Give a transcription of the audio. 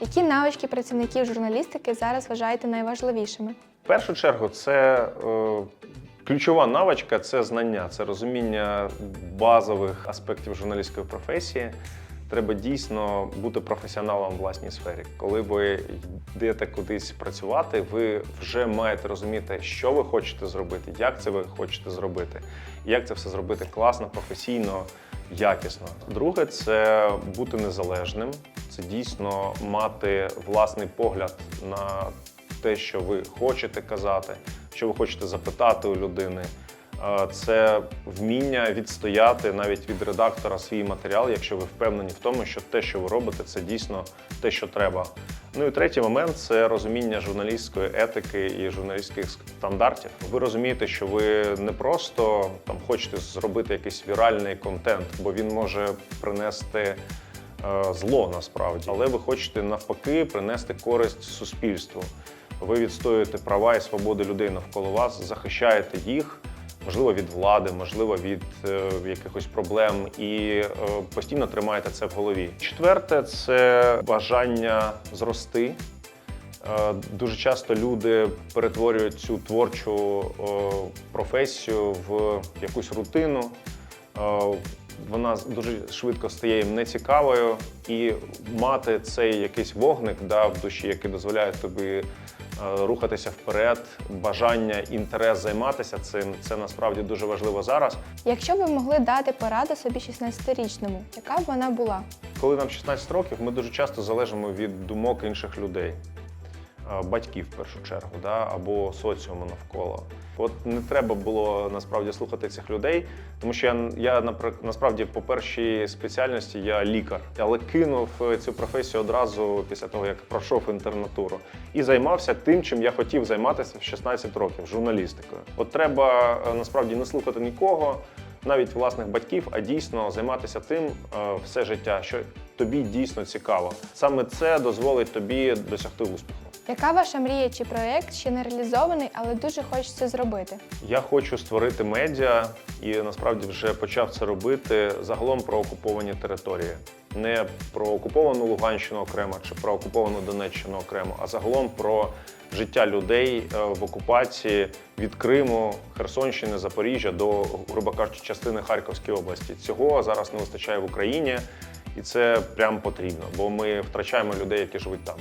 Які навички працівників журналістики зараз вважаєте найважливішими? В першу чергу, це е, ключова навичка це знання, це розуміння базових аспектів журналістської професії. Треба дійсно бути професіоналом в власній сфері. Коли ви йдете кудись працювати, ви вже маєте розуміти, що ви хочете зробити, як це ви хочете зробити, як це все зробити класно, професійно, якісно. Друге, це бути незалежним, це дійсно мати власний погляд на те, що ви хочете казати, що ви хочете запитати у людини. Е, Це вміння відстояти навіть від редактора свій матеріал, якщо ви впевнені в тому, що те, що ви робите, це дійсно те, що треба. Ну і третій момент це розуміння журналістської етики і журналістських стандартів. Ви розумієте, що ви не просто там хочете зробити якийсь віральний контент, бо він може принести зло насправді, але ви хочете навпаки принести користь суспільству. Ви відстоюєте права і свободи людей навколо вас, захищаєте їх, можливо, від влади, можливо, від е, якихось проблем, і е, постійно тримаєте це в голові. Четверте це бажання зрости. Е, Дуже часто люди перетворюють цю творчу е, професію в якусь рутину. Е, Вона дуже швидко стає їм нецікавою, і мати цей якийсь вогник да, в душі, який дозволяє тобі е, рухатися вперед, бажання, інтерес займатися цим це насправді дуже важливо зараз. Якщо б ви могли дати пораду собі 16-річному, яка б вона була? Коли нам 16 років, ми дуже часто залежимо від думок інших людей, батьків в першу чергу, да, або соціуму навколо. От не треба було насправді слухати цих людей, тому що я, я насправді по першій спеціальності я лікар, але кинув е, цю професію одразу після того, як пройшов інтернатуру, і займався тим, чим я хотів займатися в 16 років журналістикою. От треба е, насправді не слухати нікого, навіть власних батьків, а дійсно займатися тим е, все життя, що тобі дійсно цікаво. Саме це дозволить тобі досягти успіху. Яка ваша мрія чи проєкт ще не реалізований, але дуже хочеться зробити? Я хочу створити медіа і насправді вже почав це робити загалом про окуповані території. Не про окуповану Луганщину окремо чи про окуповану Донеччину окремо, а загалом про життя людей е, в окупації від Криму, Херсонщини, Запоріжжя до, грубо кажучи, частини Харківської області. Цього зараз не вистачає в Україні, і це прям потрібно, бо ми втрачаємо людей, які живуть там.